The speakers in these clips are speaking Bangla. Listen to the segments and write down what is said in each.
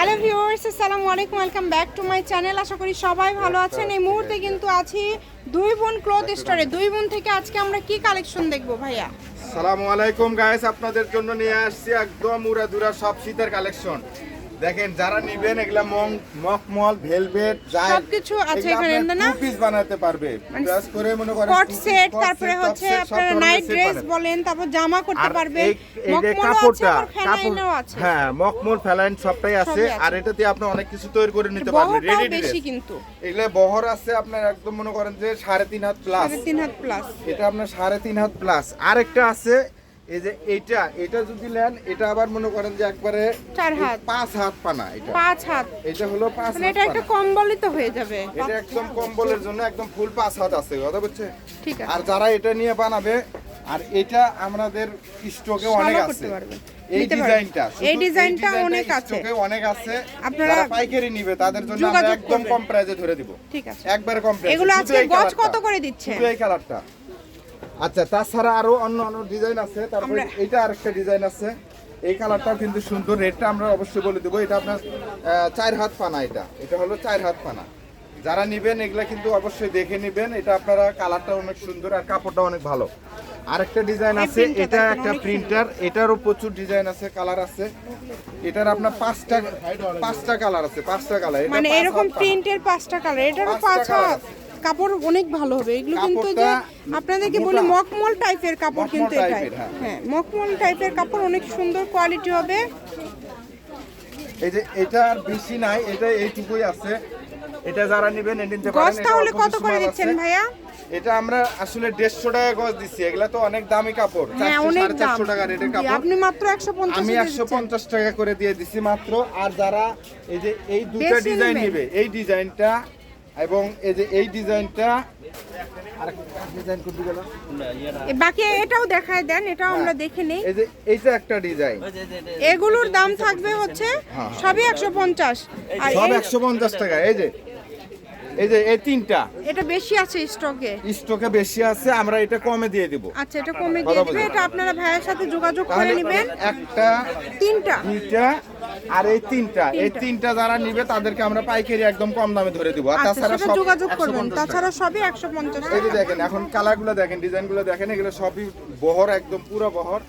হ্যালো ভিউয়ার্স, আসসালামু আলাইকুম, welcome back to my channel. আশা করি সবাই ভালো আছেন। এই মুহূর্তে কিন্তু আছি দুই বোন ক্লথ স্টোরে দুই বোন থেকে আজকে আমরা কি কালেকশন দেখব ভাইয়া? সালামু আলাইকুম গাইস আপনাদের জন্য নিয়ে আসছি একদম উড়াদুরা সব শীতের কালেকশন দেখেন যারা নিবেন এগুলা মং মকমল ভেলভেট যাই সবকিছু আছে এখানে, না? পিস বানাতে পারবে। মানে প্লাস করে মনে করেন কট সেট তারপরে হচ্ছে আপনারা নাইট ড্রেস বলেন তারপর জামা করতে পারবে। যে আছে কাপড়টা কাপড় হ্যাঁ মকমল ফেলাইন সবটাই আছে। আর এটাতে আপনি অনেক কিছু তৈরি করে নিতে পারবেন রেডি বেশি কিন্তু। এগুলা বহর আছে আপনার একদম মনে করেন যে সাড়ে তিন হাত প্লাস সাড়ে তিন হাত প্লাস এটা আপনার সাড়ে তিন হাত প্লাস আরেকটা আছে এই যে এইটা এটা যদি নেন এটা আবার মনে করেন যে একবারে চার হাত। পাঁচ হাত পানা এটা। পাঁচ হাত। এটা হলো পাঁচ মানে হাত এটা একটা কম্বলই তো হয়ে যাবে। এটা একদম কম্বলের জন্য একদম ফুল পাঁচ হাত আছে কথা বুঝছে ঠিক আছে। আর যারা এটা নিয়ে বানাবে আর এটা আমাদের স্টকে অনেক আছে। এই ডিজাইনটা এই ডিজাইনটা অনেক আছে। স্টকে অনেক আছে। আপনারা পাইকারি নিবে তাদের জন্য আমরা একদম। কম প্রাইসে ধরে দিব। ঠিক আছে। একবারে কম প্রাইসে এগুলো আজকে গজ কত করে দিচ্ছে এই কালারটা আচ্ছা তাছাড়া আরও অন্য অন্য ডিজাইন আছে তারপরে এটা আরেকটা ডিজাইন আছে। এই কালারটাও কিন্তু সুন্দর রেটটা আমরা অবশ্যই বলে দেবো। এটা আপনার চার হাত পানা এটা। এটা হলো চার হাত পানা। যারা নিবেন এগুলা কিন্তু অবশ্যই দেখে নিবেন। এটা আপনারা কালারটা অনেক সুন্দর আর কাপড়টা অনেক ভালো। আরেকটা ডিজাইন আছে এটা একটা প্রিন্টার এটারও প্রচুর ডিজাইন আছে কালার আছে। এটার আপনার পাঁচটা পাঁচটা কালার আছে পাঁচটা কালার মানে এরকম প্রিন্টের পাঁচটা কালার এটারও পাঁচ হাত। কাপড় অনেক ভালো হবে। এগুলো কিন্তু যে আপনাদেরকে বলি মকমল টাইপের কাপড় কিন্তু টাইপের, হ্যাঁ। হ্যাঁ মকমল টাইপের কাপড় অনেক সুন্দর কোয়ালিটি হবে। এই যে এটা আর বেশি নাই এটা এইটুকুই আছে। এটা যারা নেবেন এটা নিতে পারেন এটা তাহলে কত করে দিচ্ছেন ভাইয়া? এটা আমরা আসলে দেড়শো টাকা গজ দিচ্ছি এগুলা তো অনেক দামি কাপড় হ্যাঁ চারশো অনেক সাড়ে দাম। চারশো টাকা রেটের কাপড়। আপনি মাত্র একশো পঞ্চাশ আমি একশো পঞ্চাশ টাকা করে দিয়ে দিছি মাত্র আর যারা এই যে এই দুটো ডিজাইন নেবে এই ডিজাইনটা এবং এই যে এই ডিজাইনটা ডিজাইন করতে গেল বাকি এটাও দেখায় দেন এটাও আমরা দেখে নেই। এই যে এইটা একটা ডিজাইন। এগুলোর দাম থাকবে হচ্ছে হ্যাঁ। সবই একশো পঞ্চাশ। সব একশো পঞ্চাশ টাকা। এই যে এই যে এই তিনটা। এটা বেশি আছে স্টকে? স্টকে বেশি আছে আমরা এটা কমে দিয়ে দিব। আচ্ছা এটা কমে দিয়ে দিবে। এটা আপনারা ভাইয়ের সাথে যোগাযোগ করে নেবেন। একটা তিনটা। দুইটা আর এই তিনটা। এই তিনটা। যারা নিবে তাদেরকে আমরা পাইকারি একদম কম দামে ধরে দিব। আর আচ্ছা তাছাড়া সব যোগাযোগ করবেন। তাছাড়া সবই একশো পঞ্চাশ এই যে দেখেন এখন কালারগুলো দেখেন ডিজাইনগুলো দেখেন এগুলো সবই বহর একদম পুরো বহর।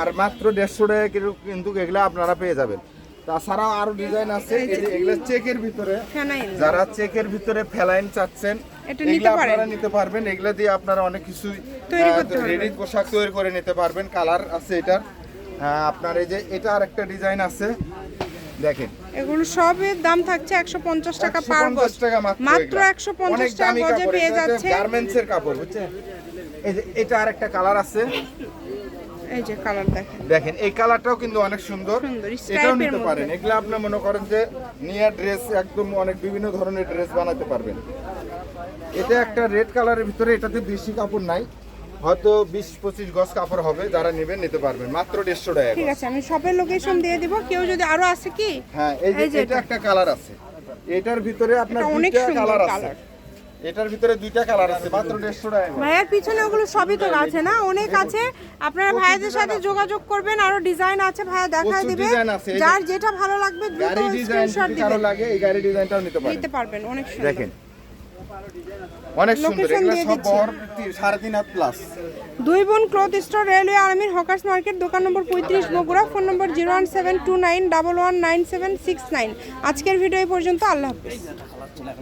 আর মাত্র দেড়শো টাকা কিন্তু এগুলো আপনারা পেয়ে যাবেন। তাছাড়াও আরও ডিজাইন আছে এই যে এগুলো চেকের ভিতরে। যারা চেকের ভিতরে ফেলাইন চাচ্ছেন নিতে আপনারা নিতে পারবেন। এগুলো দিয়ে আপনারা অনেক কিছু তৈরি রেডি পোশাক তৈরি করে নিতে পারবেন। কালার আছে এটার। আপনার এই যে এটা আরেকটা ডিজাইন আছে। দেখেন। এগুলো সবের দাম থাকছে একশো পঞ্চাশ টাকা পার গজ। 150 টাকা মাত্র টাকা গজে কাপড়, পেয়ে এটা হচ্ছে যাচ্ছে গার্মেন্টসের কাপড় বুঝছেন? এই যে এটা আরেকটা কালার আছে। এই যে কালার দেখেন। দেখেন এই কালারটাও কিন্তু অনেক সুন্দর। এটাও নিতে পারেন। এগুলো আপনি মনে করেন যে নিয়ে ড্রেস একদম অনেক বিভিন্ন ধরনের ড্রেস বানাতে পারবেন। এটা একটা রেড কালারের ভিতরে এটাতে বেশি কাপড় নাই। হয়তো বিশ পঁচিশ গজ কাপড় হবে যারা নেবেন নিতে পারবেন। মাত্র দেড়শো টাকা ঠিক আছে আমি শপের লোকেশন দিয়ে দিব। কেউ যদি আরও আছে কি? হ্যাঁ এই যে এটা। একটা কালার আছে। এটার ভিতরে আপনার অনেক কালার আছে। এটার ভিতরে দুইটা কালার আছে। মাত্র দেড়শো টাকা। ভাইয়ার পিছনে ওগুলো সবই তো আছে না? অনেক আছে। আপনারা ভাইয়াদের সাথে যোগাযোগ করবেন আরও ডিজাইন আছে ভাইয়া দেখায় দিবে। যার যেটা ভালো লাগবে দ্রুত স্ক্রিনশট কারও লাগে এই গাড়ি ডিজাইনটাও নিতে পারেন নিতে পারবেন অনেক সুন্দর। দেখেন। অনেক সুন্দর। এগুলো সব দিচ্ছি। বহর তি- সাড়ে তিন হাত প্লাস দুই বোন ক্লথ স্টোর রেলওয়ে আর্মির হকার্স মার্কেট দোকান নম্বর পঁয়ত্রিশ Bogura phone number zero one seven two nine double one nine seven six nine. আজকের ভিডিও এই পর্যন্ত আল্লাহ হাফিজ।